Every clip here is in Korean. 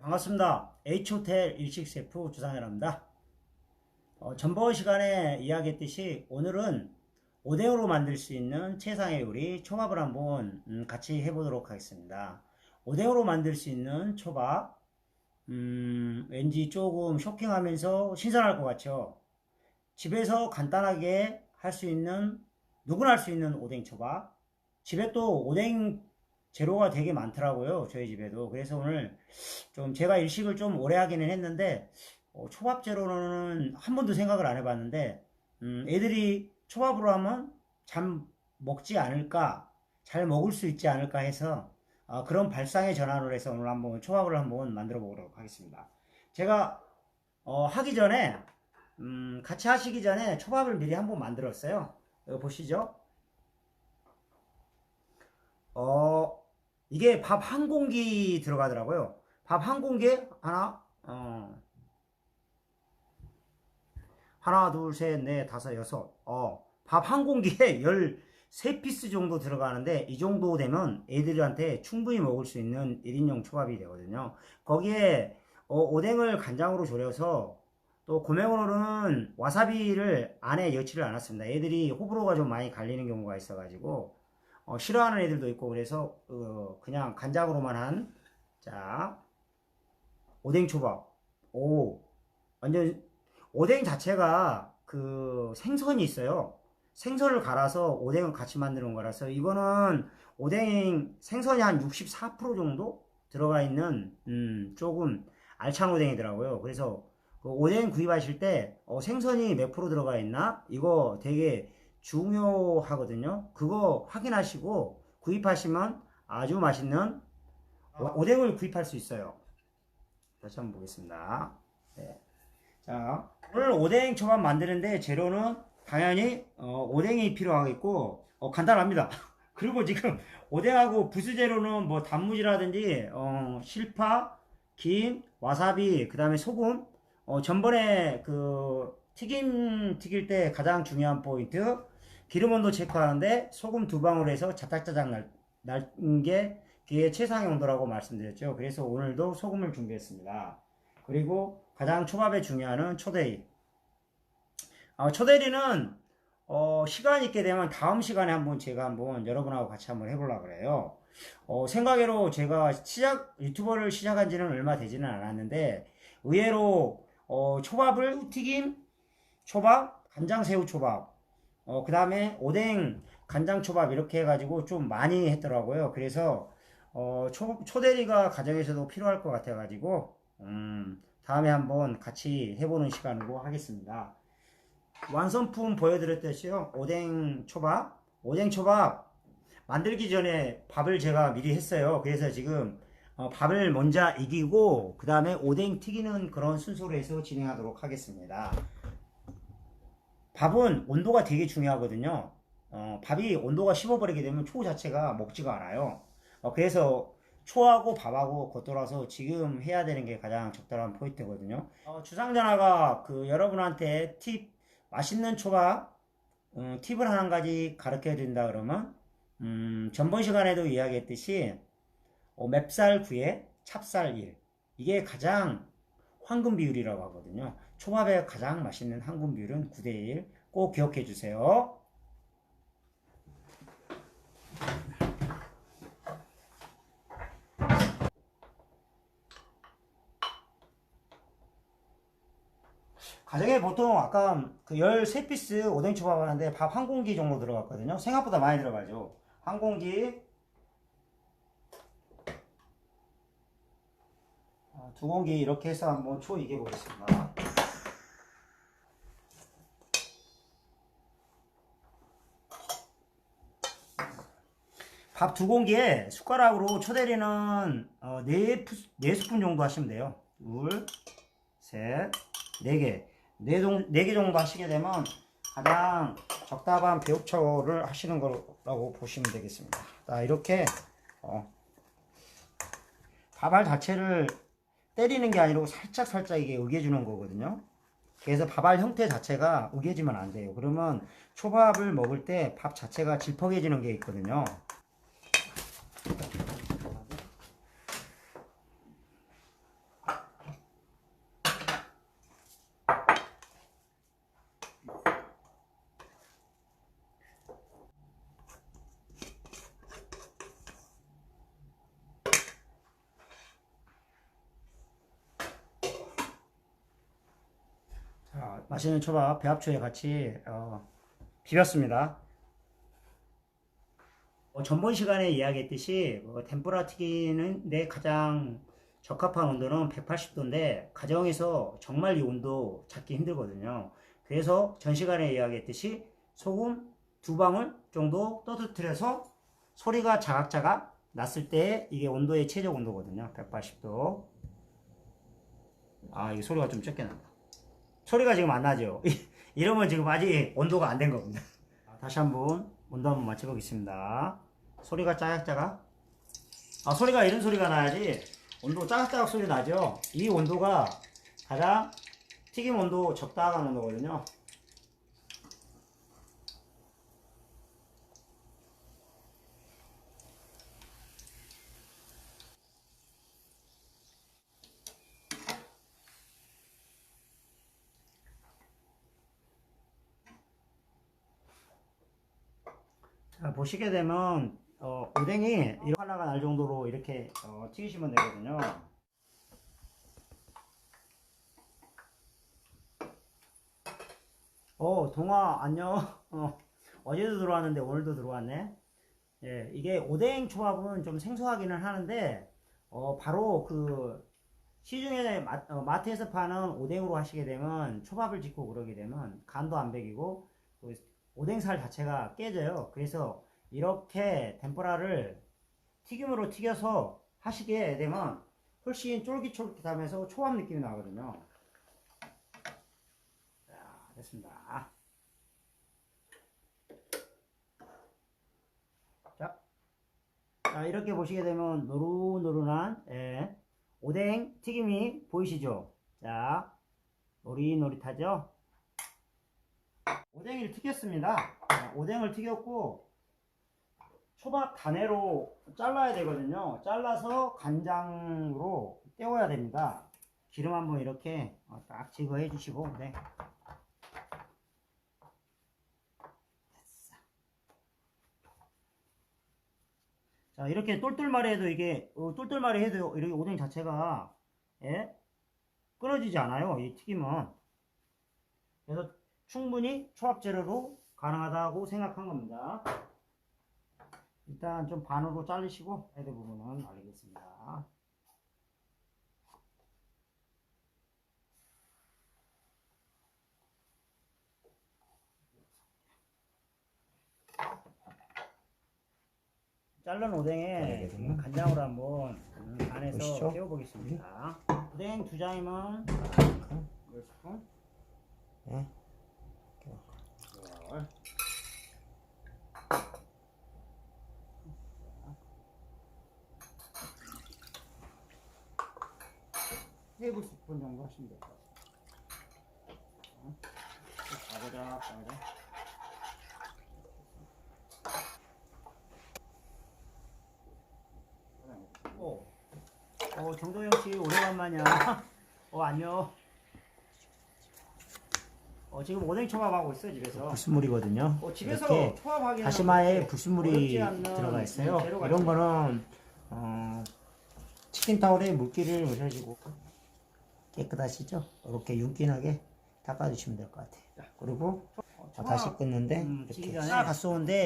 반갑습니다. H호텔 일식 셰프 주상현입니다. 어, 전번 시간에 이야기했듯이 오늘은 오뎅으로 만들 수 있는 최상의 요리 초밥을 한번 음, 같이 해보도록 하겠습니다. 오뎅으로 만들 수 있는 초밥 음, 왠지 조금 쇼킹하면서 신선할 것 같죠? 집에서 간단하게 할 수 있는 누구나 할 수 있는 오뎅 초밥 집에 또 오뎅 재료가 되게 많더라고요. 저희 집에도. 그래서 오늘 좀 제가 일식을 좀 오래 하기는 했는데 어, 초밥 재료는 한 번도 생각을 안 해봤는데 음, 애들이 초밥으로 하면 잘 먹지 않을까, 잘 먹을 수 있지 않을까 해서 어, 그런 발상의 전환을 해서 오늘 한번 초밥을 한번 만들어 보도록 하겠습니다. 제가 어, 하기 전에 음, 같이 하시기 전에 초밥을 미리 한번 만들었어요. 보시죠. 어, 이게 밥 한 공기 들어가더라고요. 밥 한 공기에 하나, 어, 하나, 둘, 셋, 넷, 다섯, 여섯, 어, 밥 한 공기에 13피스 정도 들어가는데, 이 정도 되면 애들한테 충분히 먹을 수 있는 1인용 초밥이 되거든요. 거기에, 어, 오뎅을 간장으로 졸여서, 또 고명으로는 와사비를 안에 여치를 않았습니다. 애들이 호불호가 좀 많이 갈리는 경우가 있어 가지고, 어, 싫어하는 애들도 있고 그래서 어, 그냥 간장으로만 한 자 오뎅 초밥. 오 완전 오뎅 자체가 그 생선이 있어요. 생선을 갈아서 오뎅을 같이 만드는 거라서 이거는 오뎅 생선이 한 64% 정도 들어가 있는 음, 조금 알찬 오뎅이더라고요. 그래서 그 오뎅 구입하실 때 어, 생선이 몇 프로 들어가 있나? 이거 되게 중요하거든요. 그거 확인하시고 구입하시면 아주 맛있는 오뎅을 구입할 수 있어요. 다시 한번 보겠습니다. 네. 자, 오늘 오뎅 초밥 만드는데 재료는 당연히 어, 오뎅이 필요하겠고 어, 간단합니다. 그리고 지금 오뎅하고 부수 재료는 뭐 단무지라든지 어, 실파, 김, 와사비, 그 다음에 소금. 어, 전번에 그 튀김 튀길 때 가장 중요한 포인트 기름 온도 체크하는데 소금 두 방울에서 자작자작 날게 그게 최상의 온도라고 말씀드렸죠. 그래서 오늘도 소금을 준비했습니다. 그리고 가장 초밥에 중요한 초대리. 어, 초대리는 어, 시간 있게 되면 다음 시간에 한번 제가 한번 여러분하고 같이 한번 해보려고 그래요. 어, 생각외로 제가 시작 유튜버를 시작한 지는 얼마 되지는 않았는데 의외로 어, 초밥을 튀김 초밥, 간장 새우 초밥, 어, 그 다음에 오뎅 간장 초밥 이렇게 해가지고 좀 많이 했더라고요. 그래서 어, 초, 초대리가 가정에서도 필요할 것 같아가지고 음, 다음에 한번 같이 해보는 시간으로 하겠습니다. 완성품 보여드렸듯이요. 오뎅 초밥, 오뎅 초밥 만들기 전에 밥을 제가 미리 했어요. 그래서 지금 어, 밥을 먼저 이기고 그 다음에 오뎅 튀기는 그런 순서로 해서 진행하도록 하겠습니다. 밥은 온도가 되게 중요하거든요. 어, 밥이 온도가 식어버리게 되면 초 자체가 먹지가 않아요. 어, 그래서 초하고 밥하고 겉돌아서 지금 해야 되는 게 가장 적절한 포인트거든요. 어, 주상전화가 그 여러분한테 팁, 맛있는 초밥, 음, 팁을 한 가지 가르쳐 드린다 그러면, 음, 전번 시간에도 이야기했듯이, 어, 맵쌀 9에 찹쌀 1. 이게 가장 황금 비율이라고 하거든요. 초밥의 가장 맛있는 황금 비율은 9대 1. 꼭 기억해 주세요. 가정에 보통 아까 그 13피스 오뎅 초밥 하는데 밥 한 공기 정도 들어갔거든요. 생각보다 많이 들어가죠. 한 공기 두 공기 이렇게 해서 한번 초 이겨 보겠습니다. 밥 두 공기에 숟가락으로 초대리는 어, 네, 푸, 네 스푼 정도 하시면 돼요. 둘, 셋, 네 개. 네, 종, 네개 정도 하시게 되면 가장 적당한 배육초를 하시는 거라고 보시면 되겠습니다. 자, 이렇게 어, 밥알 자체를 때리는 게 아니고 살짝 살짝 이게 으개주는 거거든요. 그래서 밥알 형태 자체가 으개지면 안 돼요. 그러면 초밥을 먹을 때 밥 자체가 질퍽해지는 게 있거든요. 맛있는 초밥 배합초에 같이 어, 비볐습니다. 어, 전번 시간에 이야기했듯이 어, 템뿌라 튀기는 데 가장 적합한 온도는 180도인데 가정에서 정말 이 온도 찾기 힘들거든요. 그래서 전 시간에 이야기했듯이 소금 두 방울 정도 떠들어서 소리가 자각자각 났을 때 이게 온도의 최적 온도거든요. 180도. 아, 이 소리가 좀 적게 난다. 소리가 지금 안 나죠? 이러면 지금 아직 온도가 안 된 겁니다. 다시 한번 온도 한번 맞춰보겠습니다. 소리가 짜각짜각. 아, 소리가 이런 소리가 나야지 온도 짜각짜각 소리 나죠? 이 온도가 가장 튀김 온도 적당한 온도거든요. 자, 보시게 되면 어, 오뎅이 이렇게 하나가 날 정도로 이렇게 어, 튀기시면 되거든요. 어, 동아 안녕. 어, 어제도 들어왔는데 오늘도 들어왔네. 예, 이게 오뎅 초밥은 좀 생소하기는 하는데 어, 바로 그 시중에 마, 어, 마트에서 파는 오뎅으로 하시게 되면 초밥을 짓고 그러게 되면 간도 안 배기고 그 오뎅살 자체가 깨져요. 그래서 이렇게 템포라를 튀김으로 튀겨서 하시게 되면 훨씬 쫄깃쫄깃하면서 초밥 느낌이 나거든요. 자, 됐습니다. 자, 자, 이렇게 보시게 되면 노릇노릇한 예, 오뎅 튀김이 보이시죠? 자, 노릿노릿하죠? 오뎅이를 튀겼습니다. 자, 오뎅을 튀겼고 초밥 단회로 잘라야 되거든요. 잘라서 간장으로 떼워야 됩니다. 기름 한번 이렇게 어, 딱 제거해 주시고 네. 자 이렇게 똘똘말이 해도 이게 어, 똘똘말이 해도 이렇게 오뎅 자체가 예? 끊어지지 않아요. 이 튀김은 그래서 충분히 초밥 재료로 가능하다고 생각한 겁니다. 일단 좀 반으로 자르시고 헤드 부분은 알리겠습니다. 자른 오뎅에 알겠습니다. 간장으로 한번 음, 안에서 보시죠. 떼어보겠습니다. 오뎅 두 장이면 몇 스푼? 네. 열. 테이블 스푼 정도 하시면 될 것 같아요. 가보자, 가보자. 오, 어, 정도영 씨 오래간만이야. 어, 안녕. 어, 지금 오뎅 초밥하고 있어요, 집에서. 불순물이거든요. 어, 집에서 이렇게 초밥하기는 다시마에 불순물이 들어가 있어요. 이런 거는 어, 치킨 타월에 물기를 묻혀주고 깨끗하시죠? 이렇게 윤기나게 닦아주시면 될 것 같아요. 그리고 어, 다시 끓는데 음, 찌기 이렇게 싹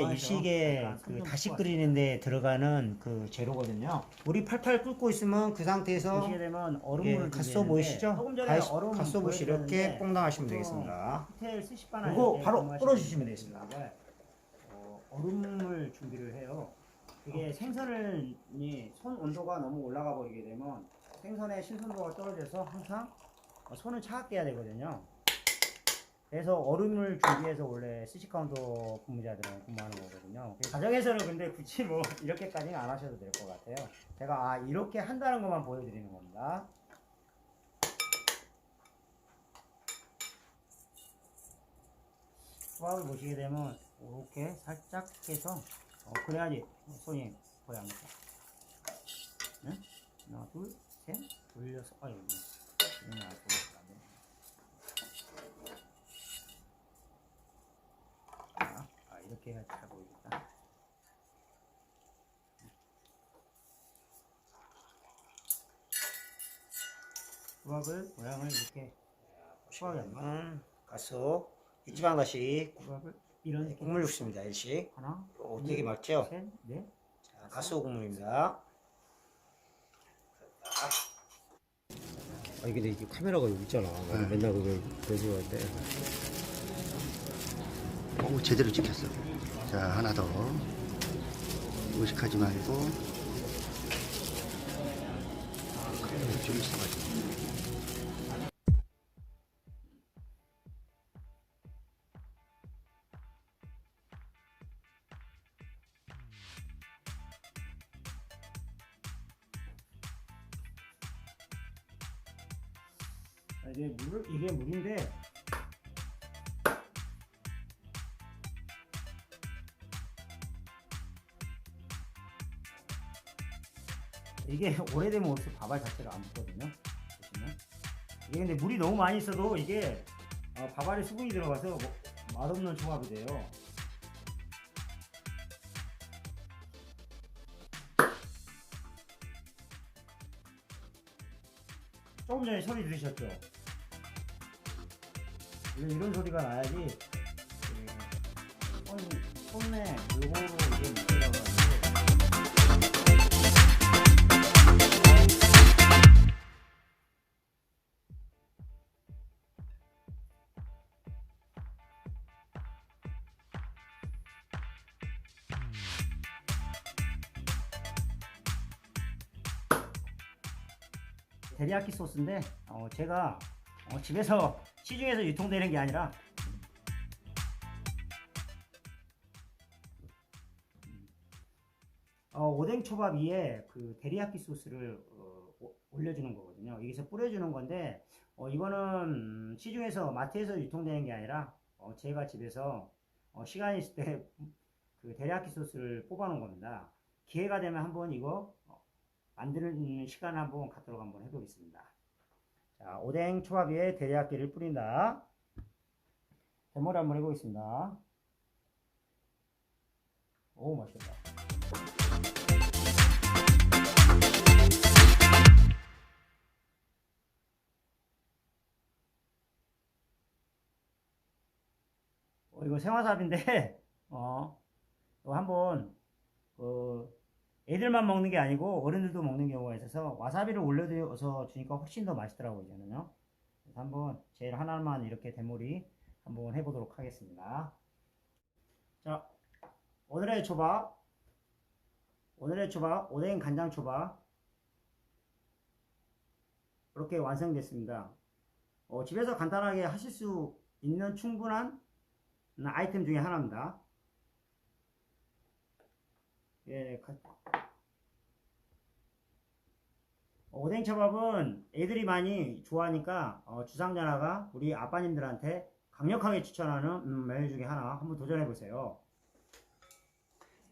맞아. 일식에 약간 그 다시 끓이는데 들어가는 그 재료거든요. 물이 팔팔 끓고 있으면 그 상태에서 되면 예, 얼음물을 갓소 준비했는데 보이시죠? 조금 전에 가시- 얼음 갓소부시 이렇게 보여드렸는데 뽕당하시면 보통 되겠습니다. 호텔 스시바나 그리고 이렇게 바로 분들은 되겠습니다. 어, 얼음을 준비를 해요. 이게 생선을 이손 온도가 너무 올라가 버리게 되면 생선의 신선도가 떨어져서 항상 어, 손을 차갑게 해야 되거든요. 그래서 얼음을 준비해서 원래 스시 카운터 근무자들은 근무하는 거거든요. 가정에서는 근데 굳이 뭐 이렇게까지는 안 하셔도 될 것 같아요. 제가 아 이렇게 한다는 것만 보여드리는 겁니다. 수박을 보시게 되면 이렇게 살짝 해서 어, 그래야지 손이 거의 안 먹어. 네? 하나, 둘, 셋, 돌려서 되네. 자, 아, 이렇게 해야 잘 보이겠다. 수박을 모양을 이렇게 수박이 안 나. 음, 가수 이지방 다시 초밥을 이런 이렇게 국물 육수입니다. 일식. 하나, 오, 되게 맑죠? 셋, 넷. 자, 가수 국물입니다. 아니 근데 이게 카메라가 여기 있잖아. 나도 맨날 그걸 배수할 때. 오, 제대로 찍혔어. 자, 하나 더. 의식하지 말고. 아, 카메라 좀 있어가지고. 이게 물 이게 물인데 이게 오래되면 올수록 밥알 자체가 안 붙거든요. 보시면 이게 근데 물이 너무 많이 있어도 이게 어, 밥알에 수분이 들어가서 뭐- 맛없는 조합이 돼요. 조금 전에 소리 들으셨죠? 이런, 이런 소리가 나야지. 그, 손, 손에 골고루 이게 묻혀져가지고. 데리야끼 소스인데 어, 제가 어, 집에서 시중에서 유통되는 게 아니라 어, 오뎅 초밥 위에 그 데리야끼 소스를 어, 오- 올려주는 거거든요. 여기서 뿌려주는 건데 어, 이거는 음, 시중에서 마트에서 유통되는 게 아니라 어, 제가 집에서 어, 시간 있을 때 그 데리야끼 소스를 뽑아놓은 겁니다. 기회가 되면 한번 이거 어, 만드는 시간 한번 갖도록 한번 해보겠습니다. 자, 오뎅 초밥 위에 데리야끼를 뿌린다. 데모를 한번 해보겠습니다. 오, 맛있겠다. 어, 이거 생화삽인데, 어, 이거 한번, 그, 애들만 먹는 게 아니고 어른들도 먹는 경우가 있어서 와사비를 올려서 주니까 훨씬 더 맛있더라고요, 저는요. 그래서 한번 제일 하나만 이렇게 대머리 한번 해보도록 하겠습니다. 자, 오늘의 초밥, 오늘의 초밥, 오뎅 간장 초밥 이렇게 완성됐습니다. 어, 집에서 간단하게 하실 수 있는 충분한 아이템 중에 하나입니다. 예, 가- 오뎅초밥은 애들이 많이 좋아하니까 어, 주상전화가 우리 아빠님들한테 강력하게 추천하는 음, 메뉴 중에 하나 한번 도전해 보세요.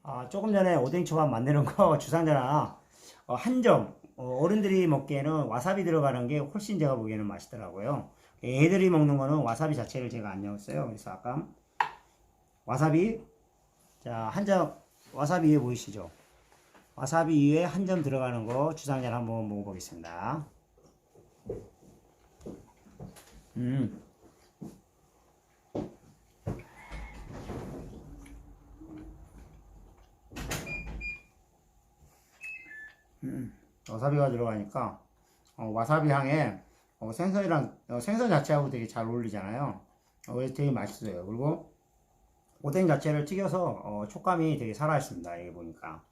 아, 조금 전에 오뎅초밥 만드는 거 주상전화 어, 한점 어, 른들이 먹기에는 와사비 들어가는 게 훨씬 제가 보기에는 맛있더라고요. 애들이 먹는 거는 와사비 자체를 제가 안 넣었어요. 그래서 아까 와사비 자 한 점 와사비 위에 보이시죠? 와사비 위에 한 점 들어가는 거 주상전 한번 먹어보겠습니다. 음. 음, 와사비가 들어가니까 어, 와사비 향에 어, 생선이랑 어, 생선 자체하고 되게 잘 어울리잖아요. 어, 되게 맛있어요. 그리고 오뎅 자체를 튀겨서 어, 촉감이 되게 살아있습니다. 여기 보니까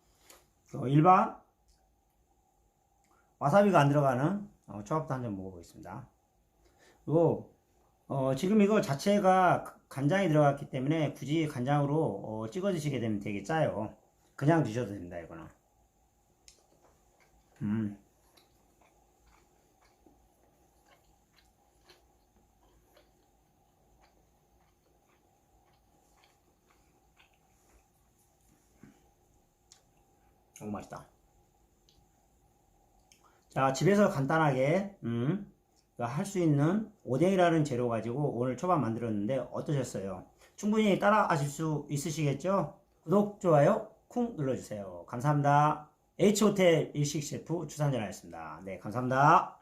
어, 일반 와사비가 안 들어가는 어, 초밥도 한 점 먹어보겠습니다. 그리고 어, 지금 이거 자체가 간장이 들어갔기 때문에 굳이 간장으로 어, 찍어 드시게 되면 되게 짜요. 그냥 드셔도 됩니다. 이거는. 음. 너무 맛있다. 자, 집에서 간단하게, 음, 할 수 있는 오뎅이라는 재료 가지고 오늘 초밥 만들었는데 어떠셨어요? 충분히 따라 하실 수 있으시겠죠? 구독, 좋아요, 쿵 눌러주세요. 감사합니다. H호텔 일식 셰프 주산전하였습니다. 네, 감사합니다.